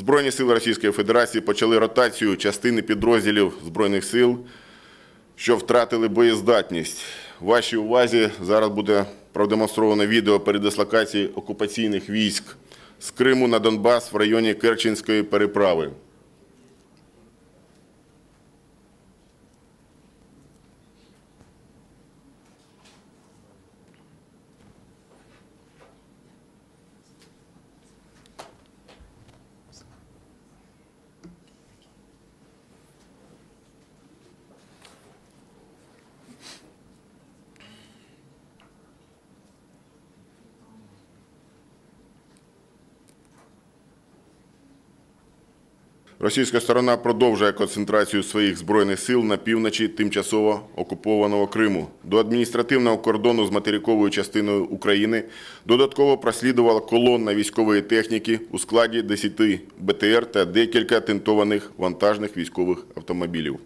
Збройні сили Російської Федерації почали ротацію частини підрозділів Збройних сил, що втратили боєздатність. Вашій увазі зараз буде продемонстровано відео передислокації окупаційних військ з Криму на Донбас в районі Керченської переправи. Російська сторона продовжує концентрацію своїх збройних сил на півночі тимчасово окупованого Криму. До адміністративного кордону з материковою частиною України додатково прослідувала колонна військової техніки у складі 10 БТР та декілька тентованих вантажних військових автомобілів.